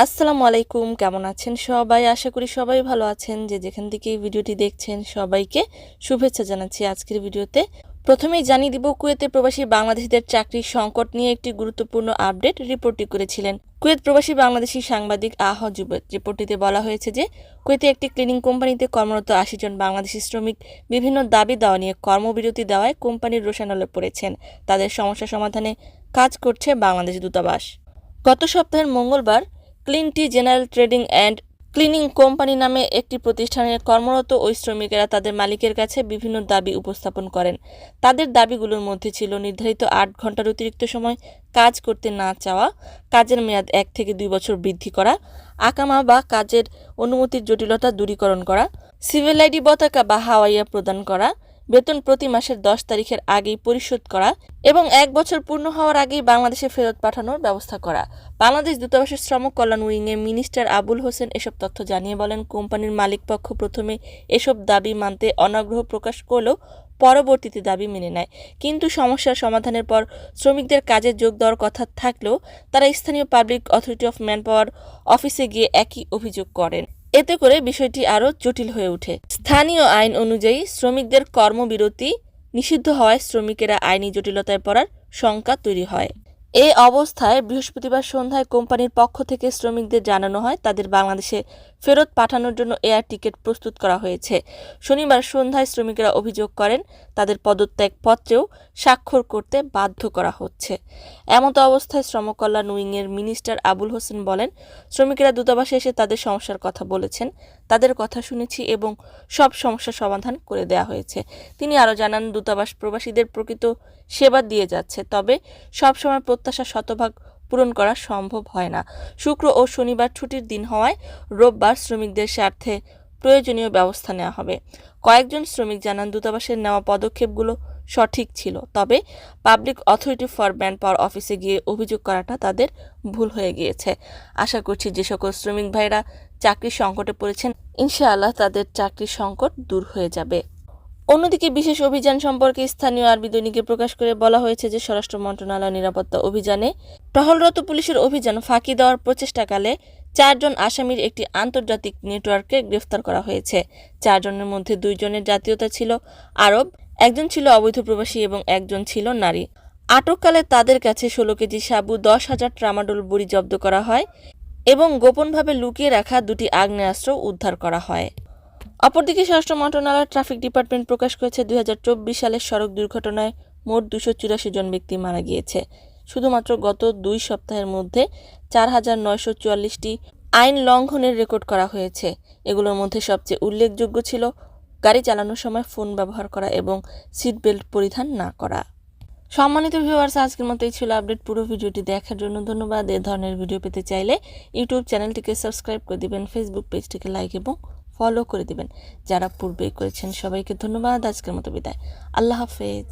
আসসালামু আলাইকুম, কেমন আছেন সবাই? আশা করি সবাই ভালো আছেন। যে যেখান থেকে ভিডিওটি দেখছেন, সবাইকে শুভেচ্ছা জানাচ্ছি আজকের ভিডিওতে। প্রথমেই জানিয়ে দিব, কুয়েতে প্রবাসী বাংলাদেশিদের চাকরির সংকট নিয়ে একটি গুরুত্বপূর্ণ আপডেট রিপোর্টটি করেছিলেন। কুয়েত প্রবাসী বাংলাদেশি সাংবাদিক আহ জুবেদ রিপোর্টটিতে বলা হয়েছে যে, কুয়েতে একটি ক্লিনিং কোম্পানিতে কর্মরত আশি জন বাংলাদেশি শ্রমিক বিভিন্ন দাবি দেওয়া নিয়ে কর্মবিরতি দেওয়ায় কোম্পানির রোশানলে পড়েছেন। তাদের সমস্যা সমাধানে কাজ করছে বাংলাদেশ দূতাবাস। গত সপ্তাহের মঙ্গলবার ক্লিনটি general trading and cleaning company নামে একটি প্রতিষ্ঠানে কর্মরত ওই শ্রমিকেরা তাদের মালিকের কাছে বিভিন্ন দাবি উপস্থাপন করেন। তাদের দাবিগুলোর মধ্যে ছিল নির্ধারিত আট ঘণ্টার অতিরিক্ত সময় কাজ করতে না চাওয়া, কাজের মেয়াদ এক থেকে দুই বছর বৃদ্ধি করা, আকামা বা কাজের অনুমতির জটিলতা দূরীকরণ করা, সিভিল আইডি পতাকা বা হাওয়াইয়া প্রদান করা বেতন প্রতি মাসের দশ তারিখের আগেই পরিশোধ করা এবং এক বছর পূর্ণ হওয়ার আগেই বাংলাদেশে ফেরত পাঠানোর ব্যবস্থা করা। বাংলাদেশ দূতাবাসের শ্রম কল্যাণ উইংয়ে মিনিস্টার আবুল হোসেন এসব তথ্য জানিয়ে বলেন, কোম্পানির মালিকপক্ষ প্রথমে এসব দাবি মানতে অনাগ্রহ প্রকাশ করলেও পরবর্তীতে দাবি মেনে নেয়। কিন্তু সমস্যার সমাধানের পর শ্রমিকদের কাজে যোগ দেওয়ার কথা থাকলেও তারা স্থানীয় public authority of manpower অফিসে গিয়ে একই অভিযোগ করেন। এতে করে বিষয়টি আরও জটিল হয়ে ওঠে। স্থানীয় আইন অনুযায়ী শ্রমিকদের কর্মবিরতি নিষিদ্ধ হওয়ায় শ্রমিকেরা আইনি জটিলতায় পড়ার শঙ্কা তৈরি হয়। এ অবস্থায় বৃহস্পতিবার সন্ধ্যায় কোম্পানির পক্ষ থেকে শ্রমিকদের জানানো হয়, তাদের বাংলাদেশে ফেরত পাঠানোর জন্য এয়ার টিকিট প্রস্তুত করা হয়েছে। শনিবার সন্ধ্যায় শ্রমিকেরা অভিযোগ করেন, তাদের পদত্যাগ পত্রেও স্বাক্ষর করতে বাধ্য করা হচ্ছে। এমতো অবস্থায় শ্রমকল্যাণ উইংয়ের মিনিস্টার আবুল হোসেন বলেন, শ্রমিকেরা দূতাবাসে এসে তাদের সমস্যার কথা বলেছেন। তাদের কথা শুনেছি এবং সব সমস্যার সমাধান করে দেওয়া হয়েছে। তিনি আরও জানান, দূতাবাস প্রবাসীদের প্রকৃত সেবা দিয়ে যাচ্ছে, তবে সবসময় প্রত্যাশা শতভাগ পূরণ করা সম্ভব হয় না। শুক্র ও শনিবার ছুটির দিন হওয়ায় রোববার শ্রমিকদের স্বার্থে প্রয়োজনীয় ব্যবস্থা নেওয়া হবে। কয়েকজন শ্রমিক জানান, দূতাবাসের নেওয়া পদক্ষেপগুলো সঠিক ছিল, তবে public authority for manpower অফিসে গিয়ে অভিযোগ করাটা তাদের ভুল হয়ে গিয়েছে। আশা করছি যে সকল শ্রমিক ভাইরা চাকরির সংকটে পড়েছেন, ইনশাআল্লাহ তাদের চাকরির সংকট দূর হয়ে যাবে। অন্যদিকে বিশেষ অভিযান সম্পর্কে স্থানীয় আরবি দৈনিকে প্রকাশ করে বলা হয়েছে যে স্বরাষ্ট্র মন্ত্রণালয় নিরাপত্তা অভিযানে টহলরত পুলিশের অভিযান ফাঁকি দেওয়ার প্রচেষ্টাকালে চারজন আসামির একটি আন্তর্জাতিক নেটওয়ার্কে গ্রেফতার করা হয়েছে। চারজনের মধ্যে দুইজনের জাতীয়তা ছিল আরব, একজন ছিল অবৈধ প্রবাসী এবং একজন ছিল নারী। আটককালে তাদের কাছে ষোলো কেজি সাবু, দশ হাজার ট্রামাডোল বড়ি জব্দ করা হয় এবং গোপনভাবে লুকিয়ে রাখা দুটি আগ্নেয়াস্ত্র উদ্ধার করা হয়। অপরদিকে স্বরাষ্ট্র মন্ত্রণালয়ের ট্রাফিক ডিপার্টমেন্ট প্রকাশ করেছে, দুই হাজার চব্বিশ সালের সড়ক দুর্ঘটনায় মোট দুশো চুরাশি জন ব্যক্তি মারা গিয়েছে। শুধুমাত্র গত দুই সপ্তাহের মধ্যে চার হাজার নয়শো চুয়াল্লিশটি আইন লঙ্ঘনের রেকর্ড করা হয়েছে। এগুলোর মধ্যে সবচেয়ে উল্লেখযোগ্য ছিল গাড়ি চালানোর সময় ফোন ব্যবহার করা এবং সিট বেল্ট পরিধান না করা। সম্মানিত ভিউয়ার্স, আজকের মতো এই ছিল আপডেট। পুরো ভিডিওটি দেখার জন্য ধন্যবাদ। এ ধরনের ভিডিও পেতে চাইলে ইউটিউব চ্যানেলটিকে সাবস্ক্রাইব করে দিবেন, ফেসবুক পেজটিকে লাইক এবং ফলো করে দিবেন। যারা পূর্বেই করেছেন, সবাইকে ধন্যবাদ। আজকের মতো বিদায়। আল্লাহ হাফেজ।